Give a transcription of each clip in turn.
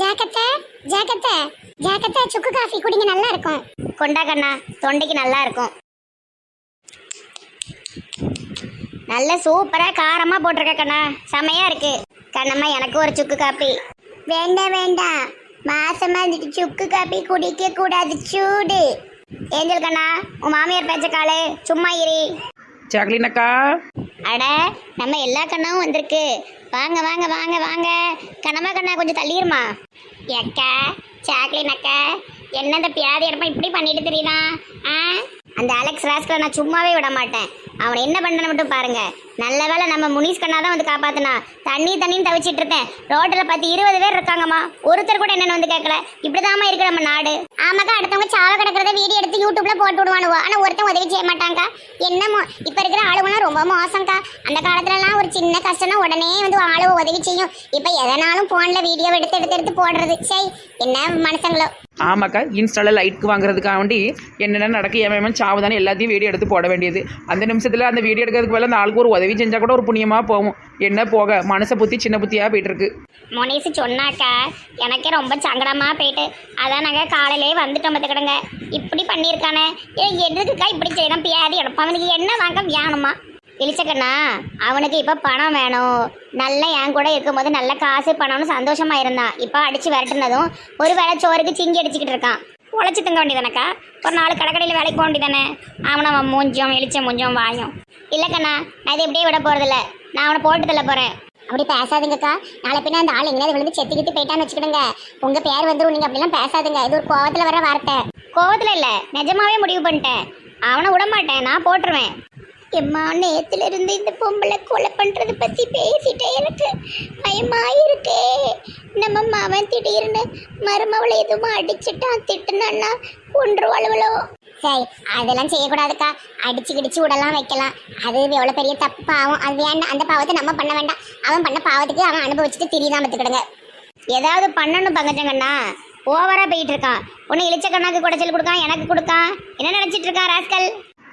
ஜாக்கத்தை ஜாக்கத்தை ஜாக்கத்தை சுக்கு காஃபி குடிங்க நல்லா இருக்கும். கொண்டா கண்ணா தொண்டைக்கு நல்லா இருக்கும். நல்ல சூப்பரா காரமா போட்டிருக்க கண்ணா. செமையா இருக்கு. கண்ணம்மா எனக்கு ஒரு சுக்கு காப்பி வேண்டாம் வேண்டாம். மாசமா இருந்துட்டு சுக்கு காப்பி குடிக்க கூடாது சூடு. ஏஞ்சல் கண்ணா உன் மாமியார் பேச்ச காலு. சும்மா இரு. சாக்லின் அக்கா. அட நம்ம எல்லா கண்ணாவும் வந்திருக்கு. வாங்க வாங்க வாங்க வாங்க. கண்ணம்மா கண்ணா கொஞ்சம் தள்ளிருமா? அக்கா சாக்லின் அக்கா என்ன இந்த பியாதி இடமா இப்படி பண்ணிட்டு தெரியுதா? ஆ? அந்த அலெக்ஸ் ராஸ்கரை நான் சும்மாவே விட மாட்டேன். அவனை என்ன பண்ணணும் மட்டும் பாருங்க. நல்ல வேலை நம்ம முனிஸ் கண்ணா தான் வந்து காப்பாத்தினா. தண்ணி தண்ணின்னு தவிச்சிட்டு இருக்கேன் ரோட்டில் பத்து இருபது பேர் இருக்காங்கம்மா. ஒருத்தர் கூட என்னன்னு வந்து கேட்கல இப்படிதாம்மா இருக்கு நம்ம நாடு. ஆமாக்கா அடுத்தவங்க சாவ கிடக்கிறத வீடியோ எடுத்து யூடியூப்ல போட்டு விடுவானுவோ. ஆனா ஒருத்தன் உதவி செய்ய மாட்டாங்க என்னமோ இப்ப இருக்கிற ஆளுவனா ரொம்ப மோசம்க்கா. அந்த காலத்துலலாம் ஒரு சின்ன கஷ்டம்னா உடனே வந்து ஆளுவ உதவி செய்யும். இப்ப எதனாலும் போன்ல வீடியோ எடுத்து எடுத்து எடுத்து போடுறது. சரி என்ன மனுஷங்களோ. ஆமாக்கா இன்ஸ்டால லைட்க்கு வாங்குறதுக்காக வேண்டி என்னென்ன நடக்கு ஏன் சாவுதானே எல்லாத்தையும் வீடியோ எடுத்து போட வேண்டியது. அந்த நிமிஷத்தில் அந்த வீடியோ எடுக்கிறதுக்கு வேலை அந்த ஆளுக்கு ஒரு உதவி செஞ்சால் கூட ஒரு புண்ணியமாக போகும். என்ன போக? மனசை புத்தி சின்ன புத்தியாக போயிட்டுருக்கு முனிசு சொன்னாக்கா எனக்கே ரொம்ப சங்கடமா போயிட்டு அதான் நாங்கள் காலையிலே வந்துட்டோம் பார்த்துக்கிடுங்க. இப்படி பண்ணியிருக்கானே? ஏ எதுக்குக்கா இப்படி செய்யணும் பியாதி எடுப்போம் அவனுக்கு என்ன வாங்க வேணுமா இழிச்சக்கண்ணா அவனுக்கு இப்போ பணம் வேணும். நல்லா என் கூட இருக்கும்போது நல்ல காசு பணம்னு சந்தோஷமாக இருந்தான். இப்போ அடித்து விரட்டுனதும் ஒரு வேளை சோறுக்கு சிங்கி அடிச்சுக்கிட்டு இருக்கான். உழைச்சி தங்க வேண்டியதானக்கா ஒரு நாலு கடைக்கடையில் வேலைக்கு போக வேண்டியதானே அவனை அவன் மூஞ்சும் எலிச்ச மூஞ்சும் வாயும். இல்லைக்கண்ணா நான் இதை இப்படியே விட போகிறதில்ல நான் அவனை போட்டு தள்ள போகிறேன் அப்படி பேசாதுங்கக்கா. நாளை பின்ன அந்த ஆள் எங்கேயாவது விழுந்து செத்து கித்து போயிட்டான்னு வச்சுக்கிடுங்க. உங்கள் பேர் வந்துடும் நீங்கள் அப்படிலாம் பேசாதுங்க. இது ஒரு கோவத்தில் வர வார்த்தை. கோவத்தில் இல்லை நிஜமாவே முடிவு பண்ணிட்டேன். அவனை விட மாட்டேன். நான் போட்டுருவேன். எம்மா நேத்துல இருந்து இந்த பொம்பளை கொலை பண்றது பத்தி பேசிட்டே இருக்கு. பயமா இருக்கே நம்ம மவன் திடீர்னு மருமவளை எதுவும் அடிச்சுட்டான் திட்டுனான்னா கொன்றுவாளுவளோ. சரி அதெல்லாம் செய்யக்கூடாதுக்கா. அடிச்சு கிடிச்சு விடலாம் வைக்கலாம். அது எவ்வளோ பெரிய தப்பு பாவம். அது வேண்டாம் அந்த பாவத்தை நம்ம பண்ண வேண்டாம். அவன் பண்ண பாவத்துக்கு அவன் அனுபவிச்சுட்டு திரிதான் பார்த்துக்கிடுங்க ஏதாவது பண்ணணும் பங்கஜங்கண்ணா. ஓவரா போயிட்டு இருக்கான். உன்னை இளிச்ச கண்ணாக்கு குடைச்சல் கொடுக்கான் எனக்கு கொடுக்கான். என்ன நினைச்சிட்டு இருக்கான் ராஸ்கல்?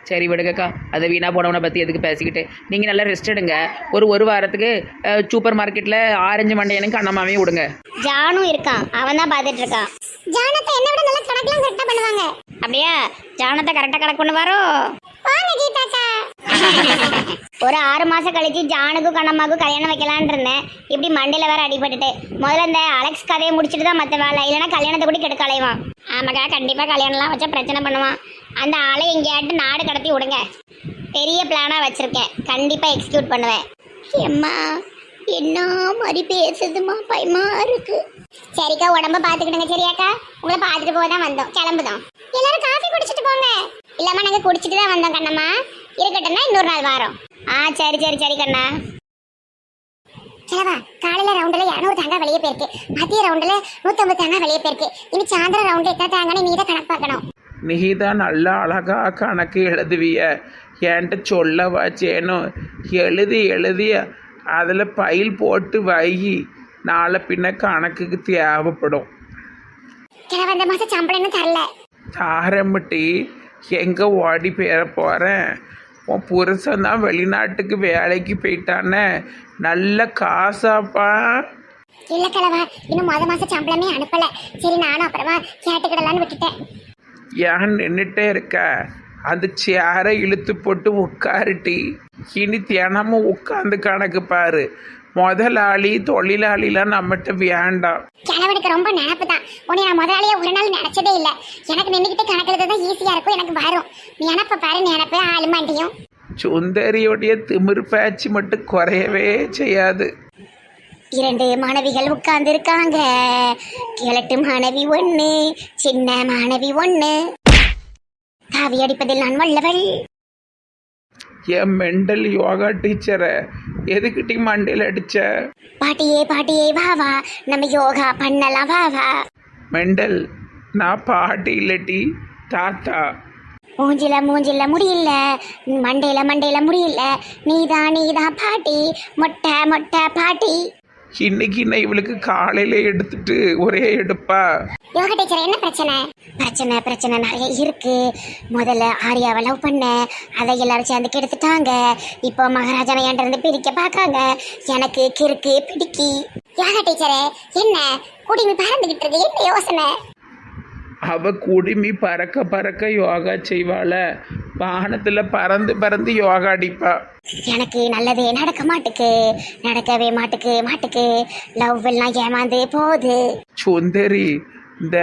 சரி விடுங்கக்கா. அதை வீணாக போனவனை பற்றி எதுக்கு பேசிக்கிட்டு? நீங்கள் நல்லா ரெஸ்ட் எடுங்க. ஒரு ஒரு வாரத்துக்கு சூப்பர் மார்க்கெட்டில் ஆரஞ்சு மண்டையனுக்கு அண்ணமாவே விடுங்க. ஜானும் இருக்கான். அவன் தான் பார்த்துட்டு இருக்கான். ஜானத்தை என்ன விட நல்லா கணக்கெல்லாம் கரெக்டாக பண்ணுவாங்க. அப்படியா? ஜானத்தை கரெக்டா கணக்கு கீதாக்கா. ஒரு ஆறு மாசம் கழிச்சு ஜானுக்கும் கண்ணம்மாக்கும் கல்யாணம் வைக்கலான்னு இருந்தேன். இப்படி மண்டையில வேற அடிபட்டுட்டு. முதல்ல இந்த அலெக்ஸ் கதையை முடிச்சிட்டு தான் மற்ற வேலை. இல்லைன்னா கல்யாணத்தை கூட கெடுக்க அலைவான். ஆமாக்கா கண்டிப்பா கல்யாணம்லாம் வச்சா பிரச்சனை பண்ணுவான். அந்த ஆளை எங்கேயாட்டு நாடு கடத்தி விடுங்க. பெரிய பிளானா வச்சிருக்கேன். கண்டிப்பா எக்ஸிக்யூட் பண்ணுவேன். எம்மா என்ன மாதிரி பேசுதுமா பயமா இருக்கு. சரிக்கா உடம்ப பாத்துக்கிடுங்க சரியாக்கா? உங்களை பாத்துட்டு போக தான் வந்தோம். கிளம்புதோம். எல்லாரும் காஃபி குடிச்சிட்டு போங்க. இல்லாம நாங்க குடிச்சிட்டு தான் வந்தோம் கண்ணம்மா. இருக்கட்டும்னா இன்னொரு நாள் வாரம். ஆ சரி சரி சரி கண்ணா. கிழவா காலையில ரவுண்டில் இரநூறு தேங்காய் வெளியே போயிருக்கு. மதிய ரவுண்டில் நூற்றம்பது தேங்காய் வெளியே போயிருக்கு. இனி சாயந்தரம் ரவுண்டு எத்தனை தேங்காய் நீ தான் கணக்கு பார்க்கணும். நீ தான் நல்லா அழகா கணக்கு எழுதுவிய. என்கிட்ட சொல்லவா சேனும் எழுதி எழுதிய அதில் பயில் போட்டு வை நாளை பின்ன கணக்குக்கு தேவைப்படும். கிழவா இந்த மாசம் சம்பளம் இன்னும் தரல. தாரம்பட்டி எங்கே ஓடி பேர போகிறேன் உன் புருஷன் தான் வெளிநாட்டுக்கு வேலைக்கு போயிட்டானே. நல்ல காசாப்பா. இல்ல கிழவா இன்னும் மொத மாசம் சம்பளமே அனுப்பல. சரி நானும் அப்புறமா கேட்டுக்கிடலான்னு விட்டுட்டேன். ஏன் நின்றுட்டே இருக்க? அந்த சேரை இழுத்து போட்டு உட்காருட்டி இனி தினமும் உட்காந்து கணக்கு பாரு. முதலாளி தொழிலாளிலாம் நம்மகிட்ட வேண்டாம். கிழவனுக்கு ரொம்ப நினப்பு தான் உன்னை நான் முதலாளியே ஒரு நாள் நினைச்சதே இல்லை. எனக்கு நின்றுக்கிட்டு கணக்கு தான் ஈஸியா இருக்கும் எனக்கு வரும். நினப்ப பாரு நினப்பு ஆளுமாண்டியும். சுந்தரியோடைய திமிர் பேச்சு மட்டும் குறையவே செய்யாது. இரண்டு மாணவிகள் உட்கார்ந்து இருக்காங்க கிழட்டு மாணவி ஒண்ணு சின்ன மாணவி ஒண்ணு. காவி அடிப்பதில் நான் வல்லவள். என் மெண்டல் யோகா டீச்சரை எதுக்கிட்டி மண்டையில் அடிச்ச? பாட்டியே பாட்டியே வா வா. நம்ம யோகா பண்ணலாம் வா வா. மெண்டல் நான் பாட்டி இல்லட்டி தாத்தா. மூஞ்சில மூஞ்சில முடியல. மண்டையில மண்டையில முடியல. நீதான் நீதான் பாட்டி. மொட்டை மொட்டை பாட்டி. இன்னைக்கு நான் இவளுக்கு காலையில எடுத்துட்டு ஒரே எடுப்பா? யோகா டீச்சர் என்ன பிரச்சனை? பிரச்சனை பிரச்சனை நிறைய இருக்கு. முதல்ல ஆரியாவை லவ் பண்ண. அதை எல்லாரும் சேர்ந்து கெடுத்துட்டாங்க. இப்போ மகாராஜாவை என்கிட்ட இருந்து பிரிக்க பார்க்காங்க எனக்கு கிறுக்கு பிடிக்கி. யோகா டீச்சரே என்ன? குடிமி பறந்துகிட்டு இருக்கு. என்ன யோசனை? அவ குடுமி பறக்க பறக்க யோகா செய்வாள. வானத்தில் பறந்து பறந்து யோகா அடிப்பா. எனக்கு நல்லதே நடக்க மாட்டுக்கு நடக்கவே மாட்டுக்கு மாட்டுக்கு. லவ் எல்லாம் ஏமாந்து போகுது. சுந்தரி இந்த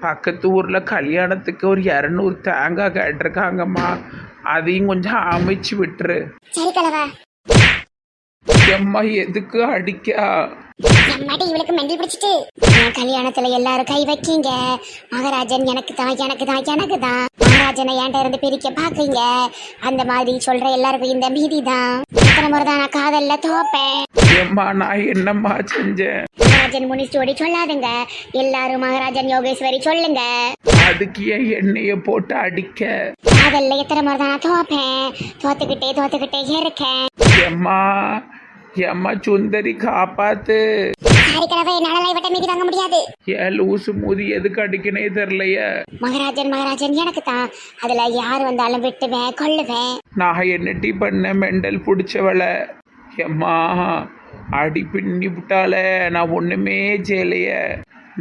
பக்கத்து ஊரில் கல்யாணத்துக்கு ஒரு இரநூறு தேங்காய் கேட்டிருக்காங்கம்மா. அதையும் கொஞ்சம் அமைச்சு விட்டுரு. சரி கலவா. எம்மா எதுக்கு அடிக்கா? எம்மாடி இவளுக்கு மெண்டல் பிடிச்சிட்டு என் கல்யாணத்துல எல்லாரும் கை வைக்கீங்க. மகாராஜன் எனக்கு தான் எனக்கு தான் எனக்கு தான். மகாராஜனை என்கிட்ட இருந்து பிரிக்க பாக்குறீங்க? அந்த மாதிரி சொல்ற எல்லாருக்கும் இந்த மீதி தான். எத்தனை முறை தான் நான் காதல்ல தோப்பேன். எம்மா நான் என்னம்மா செஞ்சேன்? மகாராஜன் முனிஸ்டோடி சொல்லாதுங்க. எல்லாரும் மகாராஜன் யோகேஸ்வரி சொல்லுங்க. அதுக்கு ஏன் எண்ணெயை போட்டு அடிக்க? காதல்ல எத்தனை முறை தான் நான் தோப்பேன். தோத்துக்கிட்டே தோத்துக்கிட்டே இருக்கேன். எம்மா எம்மா சுந்தரி காப்பாத்து. கலவை என்னால இவட்ட மீதி வாங்க முடியாது. ஏன் லூசு மூதி எதுக்கு அடிக்கனே தெரிலையே மகாராஜன் மகாராஜன் எனக்கு தான். அதுல யார் வந்தாலும் விட்டுவேன் கொள்ளுவேன் நான் என்னட்டி பண்ண மெண்டல் பிடிச்சவள. எம்மா அடி பின்னி விட்டால நான் ஒன்றுமே செய்யலைய.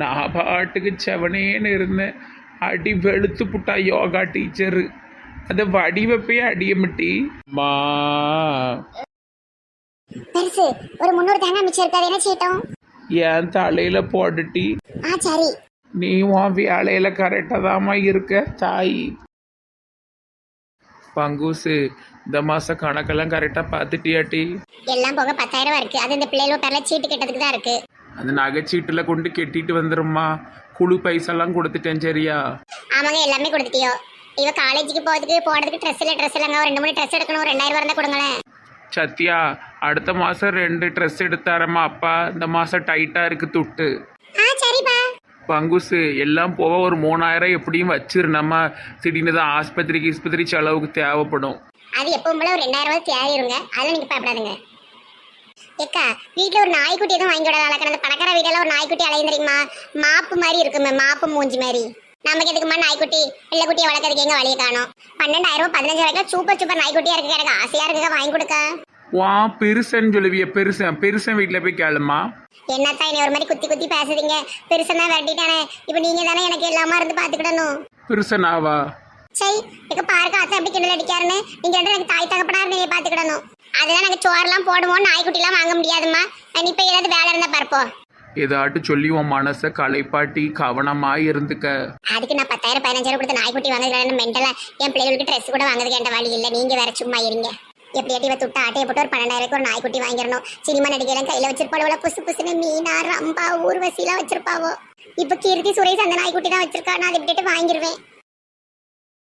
நான் பாட்டுக்கு செவனேன்னு இருந்தேன். அடி வெளுத்து புட்டா யோகா டீச்சரு. அதை வடிவப்பே அடியமிட்டி மா. பெருசு ஒரு முன்னூறு தேங்காய் மிச்சம் இருக்காது என்ன செய்யட்டும். என் தலையில போட்டுட்டி? ஆ சரி. நீ உன் வேலையில கரெக்டாக தாம்மா இருக்க தாய். பங்கூசு இந்த மாச கணக்கெல்லாம் கரெக்டாக பார்த்துட்டியாட்டி? எல்லாம் போக பத்தாயிரம் ரூபா இருக்கு. அது இந்த பிள்ளைகளோட பேர்ல சீட்டு கட்டதுக்கு தான் இருக்கு. அந்த நகைச்சீட்டில் கொண்டு கெட்டிட்டு வந்துரும்மா. குழு பைசெல்லாம் கொடுத்துட்டேன் சரியா? ஆமாங்க எல்லாமே கொடுத்துட்டியோ. இவ காலேஜுக்கு போறதுக்கு போனதுக்கு ட்ரெஸ் இல்ல ட்ரெஸ் இல்லைங்க. ஒரு ரெண்டு மூணு ட்ரெஸ் எடுக்கணும். ஒரு ரெண்டாயிரம் ரூபா இருந்தா கொடுங்களேன். சத்யா அடுத்த மாதம் ரெண்டு ட்ரெஸ் எடுத்தாரம்மா அப்பா. இந்த மாதம் டைட்டாக இருக்கு துட்டு. ஆ சரிப்பா. பங்குசு எல்லாம் போக ஒரு மூணாயிரம் எப்படியும் வச்சிரு நம்ம திடீர்னு தான் ஆஸ்பத்திரிக்கு ஆஸ்பத்திரி செலவுக்கு தேவைப்படும். அது எப்பவும் போல ஒரு ரெண்டாயிரம் ரூபாய் தேறிடுங்க அதெல்லாம் நீங்க பயப்படாதுங்க. ஏக்கா வீட்ல ஒரு நாய்க்குட்டி எதுவும் வாங்கி விடாத அந்த பணக்கார வீடெல்லாம் ஒரு நாய்க்குட்டி அலையும் தெரியுமா? மாப்பு மாதிரி இருக்குமே மாப்பு மூஞ்சி மாதிரி. நமக்கு எதுக்குமா நாய்க்குட்டி? பிள்ளைக்குட்டியை வளர்க்கறதுக்கு எங்க வழியை காணும்? பன்னெண்டாயிரம் ரூபாய் பதினஞ்சாயிரம் ரூபாய் சூப்பர் சூப்பர் நாய்க்குட்டியா இருக்கு. எனக்கு ஆசையா இருக்குங்க வாங்கி கொடுக்க. வா பெருசன்னு சொல்லுவிய பெருசன் பெருசன் வீட்டில் போய் கேளுமா என்னத்தான் என்னை ஒரு மாதிரி குத்தி குத்தி பேசுறீங்க? பெருசா தான் விரட்டிட்டானே. இப்போ நீங்க தானே எனக்கு எல்லாமே இருந்து பாத்துக்கிடணும். பெருசனாவா? சரி எங்க பாருக்க அத்தை எப்படி கிண்டல் அடிக்காருன்னு நீங்க வந்து எனக்கு தாய் தகப்பனார் நீங்க பாத்துக்கிடணும். அதெல்லாம் நாங்க சோறுலாம் போடுவோம் நாய்க்குட்டிலாம் வாங்க முடியாதும்மா. நீ இப்ப ஏதாவது வேலை இருந்தா பார்ப்போம் ஏதாட்டு சொல்லி உன் மனசை களைப்பாட்டி கவனமாக இருந்துக்க. அதுக்கு நான் பத்தாயிரம் பதினஞ்சாயிரம் கொடுத்து நாய்க்குட்டி வாங்குறதுல மெண்டலா என் பிள்ளைகளுக்கு ட்ரெஸ் கூட வாங்குறதுக்கு என்ற வழி இல்லை. நீங்க வேற சும்மா இருங்க. எப்படியாட்டி இவ துட்ட ஆட்டையை போட்டு ஒரு பன்னெண்டாயிரம் ஒரு நாய்க்குட்டி வாங்கிடணும். சினிமா நடிகையெல்லாம் கையில வச்சிருப்பாளோ புசு புசுன்னு மீனா ரம்பா ஊர்வசிலாம் வச்சிருப்பாவோ? இப்ப கீர்த்தி சுரேஷ் அந்த நாய்க்குட்டி தான் வச்சிருக்கா. நான் அதை விட்டுட்டு வாங்கிடுவேன்